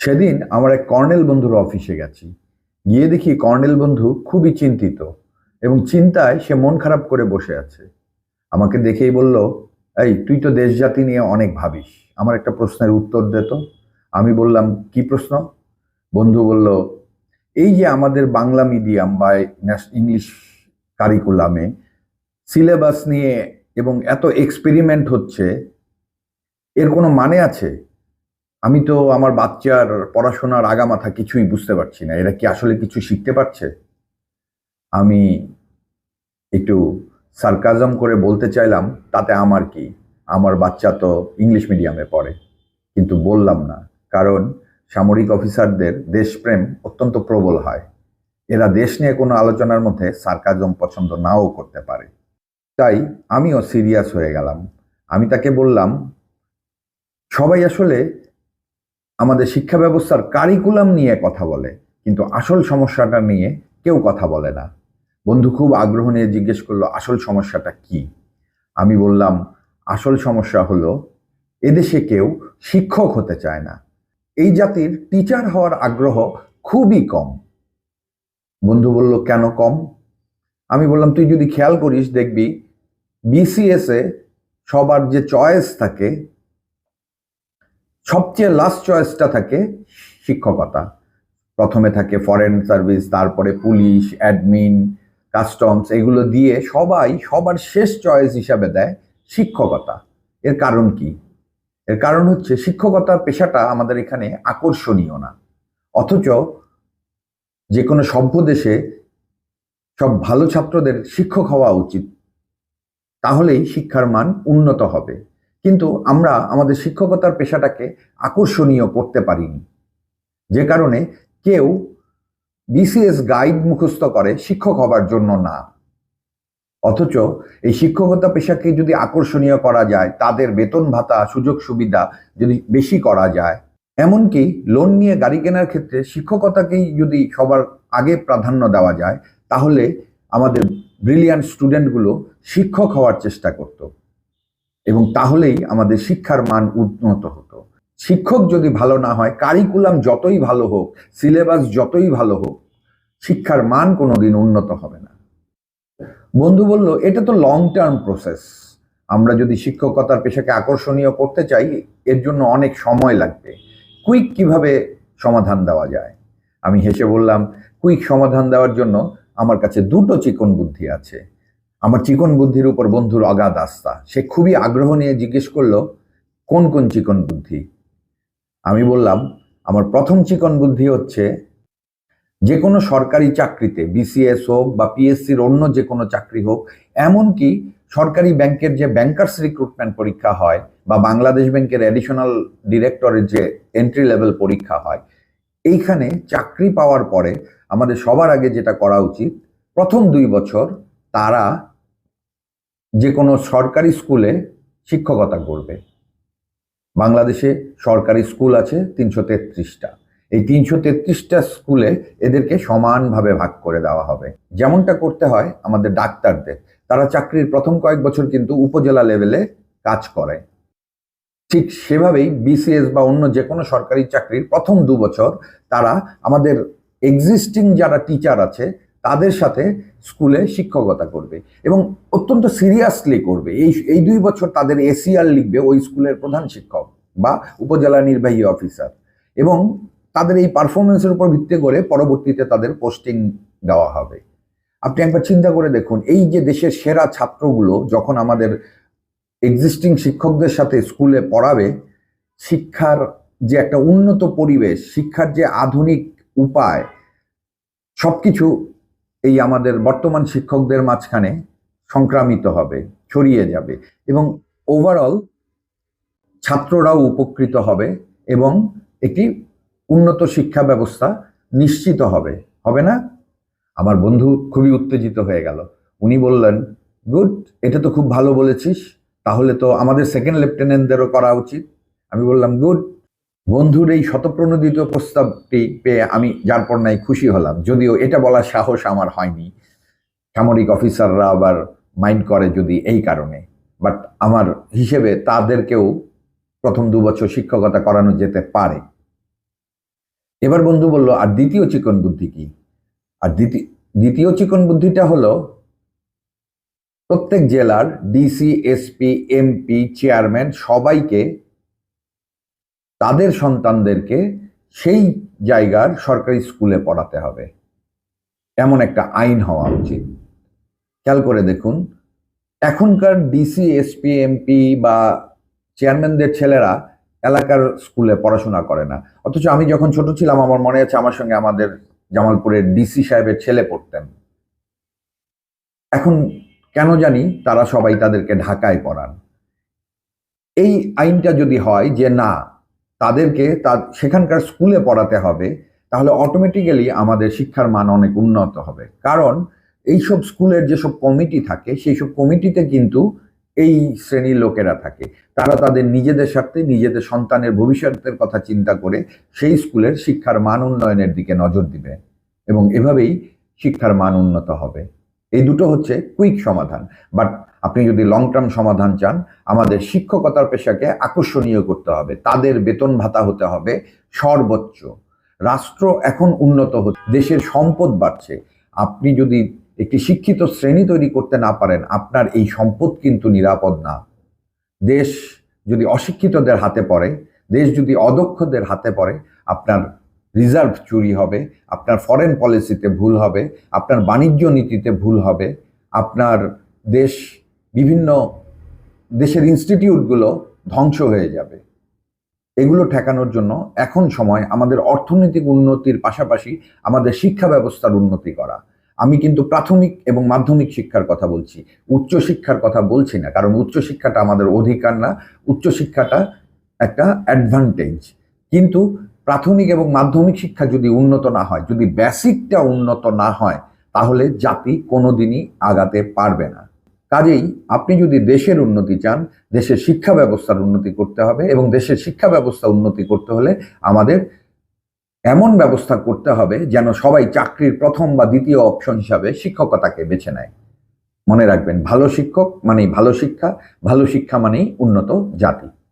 সেদিন আমার এক কর্নেল বন্ধুর অফিসে গেছি। গিয়ে দেখি কর্নেল বন্ধু খুবই চিন্তিত এবং চিন্তায় সে মন খারাপ করে বসে আছে। আমাকে দেখেই বলল, এই, তুই তো দেশ জাতি নিয়ে অনেক ভাবিস। আমার একটা প্রশ্নের উত্তর দে তো। আমি বললাম, কি প্রশ্ন? বন্ধু বলল, এই যে আমাদের বাংলা মিডিয়াম বা ইংলিশ কারিকুলামে সিলেবাস নিয়ে এবং এত এক্সপেরিমেন্ট হচ্ছে, এর কোনো মানে আছে? আমি তো আমার বাচ্চার পড়াশোনার আগামাথা কিছুই বুঝতে পারছি না। এরা কি আসলে কিছু শিখতে পারছে? আমি একটু সার্কাজম করে বলতে চাইলাম, তাতে আমার কি? আমার বাচ্চা তো ইংলিশ মিডিয়ামে পড়ে। কিন্তু বললাম না, কারণ সামরিক অফিসারদের দেশপ্রেম অত্যন্ত প্রবল হয়। এরা দেশ নিয়ে কোনো আলোচনার মধ্যে সার্কাজম পছন্দ নাও করতে পারে। তাই আমিও সিরিয়াস হয়ে গেলাম। আমি তাকে বললাম, সবাই আসলে আমাদের শিক্ষা ব্যবস্থার কারিকুলাম নিয়ে কথা বলে, কিন্তু আসল সমস্যাটা নিয়ে কেউ কথা বলে না। বন্ধু খুব আগ্রহ নিয়ে জিজ্ঞেস করল, আসল সমস্যাটা কি? আমি বললাম, আসল সমস্যা হলো, এদেশে কেউ শিক্ষক হতে চায় না। এই জাতির টিচার হওয়ার আগ্রহ খুবই কম। বন্ধু বলল, কেন কম? আমি বললাম, তুই যদি খেয়াল করিস, দেখবি বিসিএস সবার যে চয়েস থাকে সবচেয়ে লাস্ট চয়েসটা থাকে শিক্ষকতা। প্রথমে থাকে ফরেন সার্ভিস তারপরে পুলিশ অ্যাডমিন কাস্টমস এগুলো দিয়ে সবাই সবার শেষ চয়েস হিসাবে দেয় শিক্ষকতা। এর কারণ কি? এর কারণ হচ্ছে শিক্ষকতার পেশাটা আমাদের এখানে আকর্ষণীয় না। অথচ যে কোনো সভ্য দেশে সব ভালো ছাত্রদের শিক্ষক হওয়া উচিত। তাহলেই শিক্ষার মান উন্নত হবে। কিন্তু আমরা আমাদের শিক্ষকতার পেশাটাকে আকর্ষণীয় করতে পারিনি। যে কারণে কেউ বিসিএস গাইড মুখস্থ করে শিক্ষক হবার জন্য না। অথচ এই শিক্ষকতা পেশাকে যদি আকর্ষণীয় করা যায়, তাদের বেতন ভাতা, সুযোগ সুবিধা যদি বেশি করা যায়, এমনকি লোন নিয়ে গাড়ি কেনার ক্ষেত্রে শিক্ষকতাকেই যদি সবার আগে প্রাধান্য দেওয়া যায়, তাহলে আমাদের ব্রিলিয়ান্ট স্টুডেন্টগুলো শিক্ষক হওয়ার চেষ্টা করতো। এবং তাহলেই আমাদের শিক্ষার মান উন্নত হতো। শিক্ষক যদি ভালো না হয় কারিকুলাম যতই ভালো হোক সিলেবাস যতই ভালো হোক, শিক্ষার মান কোনোদিন উন্নত হবে না। বন্ধু বলল, এটা তো লং টার্ম প্রসেস আমরা যদি শিক্ষকতার পেশাকে আকর্ষণীয় করতে চাই, এর জন্য অনেক সময় লাগবে। কুইক কীভাবে সমাধান দেওয়া যায়? আমি হেসে বললাম কুইক সমাধান দেওয়ার জন্য আমার কাছে দুটো চিকন বুদ্ধি আছে। আমার চিকন বুদ্ধির উপর বন্ধুর অগাধ আস্থা। সে খুবই আগ্রহ নিয়ে জিজ্ঞেস করল, কোন কোন চিকন বুদ্ধি? আমি বললাম, আমার প্রথম চিকন বুদ্ধি হচ্ছে যে কোনো সরকারি চাকরিতে বিসিএস হোক বা পিএসসির অন্য যে কোনো চাকরি হোক, এমনকি সরকারি ব্যাংকের যে ব্যাংকার্স রিক্রুটমেন্ট পরীক্ষা হয় বা বাংলাদেশ ব্যাংকের অ্যাডিশনাল ডিরেক্টরের যে এন্ট্রি লেভেল পরীক্ষা হয়, এইখানে চাকরি পাওয়ার পরে আমাদের সবার আগে যেটা করা উচিত, প্রথম দুই বছর তারা যে কোনো সরকারি স্কুলে শিক্ষকতা করবে। বাংলাদেশে সরকারি স্কুল আছে তিনশো তেত্রিশটা। এই তিনশো তেত্রিশটা স্কুলে এদেরকে সমানভাবে ভাগ করে দেওয়া হবে। যেমনটা করতে হয় আমাদের ডাক্তারদের। তারা চাকরির প্রথম কয়েক বছর কিন্তু উপজেলা লেভেলে কাজ করে। ঠিক সেভাবেই বিসিএস বা অন্য যে কোনো সরকারি চাকরির প্রথম দু বছর তারা আমাদের এক্সিস্টিং যারা টিচার আছে তাদের সাথে স্কুলে শিক্ষকতা করবে এবং অত্যন্ত সিরিয়াসলি করবে। এই এই দুই বছর তাদের এসিআর লিখবে ওই স্কুলের প্রধান শিক্ষক বা উপজেলা নির্বাহী অফিসার এবং তাদের এই পারফরমেন্সের উপর ভিত্তি করে পরবর্তীতে তাদের পোস্টিং দেওয়া হবে। আপনি একবার চিন্তা করে দেখুন, এই যে দেশের সেরা ছাত্রগুলো যখন আমাদের এক্সিস্টিং শিক্ষকদের সাথে স্কুলে পড়াবে, শিক্ষার যে একটা উন্নত পরিবেশ, শিক্ষার যে আধুনিক উপায়, সবকিছু এই আমাদের বর্তমান শিক্ষকদের মাঝখানে সংক্রামিত হবে, ছড়িয়ে যাবে এবং ওভারঅল ছাত্ররাও উপকৃত হবে এবং একটি উন্নত শিক্ষা ব্যবস্থা নিশ্চিত হবে হবে না? আমার বন্ধু খুবই উত্তেজিত হয়ে গেল। উনি বললেন, গুড, এটা তো খুব ভালো বলেছিস, তাহলে তো আমাদের সেকেন্ড লেফটেন্যান্টদেরও করা উচিত। আমি বললাম, গুড বন্ধুর এই শতপ্রণোদিত প্রস্তাবটি পেয়ে আমি যার পর নাই খুশি হলাম। যদিও এটা বলার সাহস আমার হয়নি। সামরিক অফিসাররা আবার মাইন্ড করে যদি এই কারণে। বাট আমার হিসেবে তাদেরকেও প্রথম দু বছর শিক্ষকতা করানো যেতে পারে। এবার বন্ধু বলল, আর দ্বিতীয় চিকন বুদ্ধি কি? আর দ্বিতীয় দ্বিতীয় চিকন বুদ্ধিটা হলো, প্রত্যেক জেলার ডিসি এসপি এমপি চেয়ারম্যান সবাইকে তাদের সন্তানদেরকে সেই জায়গার সরকারি স্কুলে পড়াতে হবে। এমন একটা আইন হওয়া উচিত। খেয়াল করে দেখুন, এখনকার ডিসি এসপি এমপি বা চেয়ারম্যানদের ছেলেরা এলাকার স্কুলে পড়াশোনা করে না। অথচ আমি যখন ছোট ছিলাম, আমার মনে আছে আমার সঙ্গে আমাদের জামালপুরের ডিসি সাহেবের ছেলে পড়তেন। এখন কেন জানি তারা সবাই তাদেরকে ঢাকায় পড়ান। এই আইনটা যদি হয় যে না তাদেরকে তা সেখানকার স্কুলে পড়াতে হবে, তাহলে অটোমেটিক্যালি আমাদের শিক্ষার মান অনেক উন্নত হবে। কারণ এইসব স্কুলের যেসব কমিটি থাকে সেই সব কমিটিতে কিন্তু এই শ্রেণির লোকেরা থাকে। তারা তাদের নিজেদের স্বার্থে নিজেদের সন্তানের ভবিষ্যতের কথা চিন্তা করে সেই স্কুলের শিক্ষার মান উন্নয়নের দিকে নজর দিবে এবং এভাবেই শিক্ষার মান উন্নত হবে। এই দুটো হচ্ছে কুইক সমাধান। বাট আপনি যদি লং টার্ম সমাধান চান, আমাদের শিক্ষকতার পেশাকে আকর্ষণীয় করতে হবে। তাদের বেতন ভাতা হতে হবে সর্বোচ্চ। রাষ্ট্র এখন উন্নত হচ্ছে, দেশের সম্পদ বাড়ছে। আপনি যদি একটি শিক্ষিত শ্রেণি তৈরি করতে না পারেন, আপনার এই সম্পদ কিন্তু নিরাপদ না। দেশ যদি অশিক্ষিতদের হাতে পড়ে, দেশ যদি অদক্ষদের হাতে পড়ে, আপনার রিজার্ভ চুরি হবে, আপনার ফরেন পলিসিতে ভুল হবে, আপনার বাণিজ্য নীতিতে ভুল হবে, আপনার দেশ, বিভিন্ন দেশের ইনস্টিটিউটগুলো ধ্বংস হয়ে যাবে। এগুলো ঠেকানোর জন্য এখন সময় আমাদের অর্থনৈতিক উন্নতির পাশাপাশি আমাদের শিক্ষা ব্যবস্থার উন্নতি করা। আমি কিন্তু প্রাথমিক এবং মাধ্যমিক শিক্ষার কথা বলছি, উচ্চ শিক্ষার কথা বলছি না, কারণ উচ্চ শিক্ষাটা আমাদের অধিকার না, উচ্চ শিক্ষাটা একটা অ্যাডভান্টেজ কিন্তু প্রাথমিক এবং মাধ্যমিক শিক্ষা যদি উন্নত না হয়, যদি বেসিকটা উন্নত না হয়, তাহলে জাতি কোনোদিনই আগাতে পারবে না। কাজেই আপনি যদি দেশের উন্নতি চান, দেশের শিক্ষা ব্যবস্থার উন্নতি করতে হবে এবং দেশের শিক্ষা ব্যবস্থা উন্নতি করতে হলে আমাদের এমন ব্যবস্থা করতে হবে যেন সবাই চাকরির প্রথম বা দ্বিতীয় অপশন হিসাবে শিক্ষকতাকে বেছে নেয়। মনে রাখবেন, ভালো শিক্ষক মানেই ভালো শিক্ষা ভালো শিক্ষা মানেই উন্নত জাতি।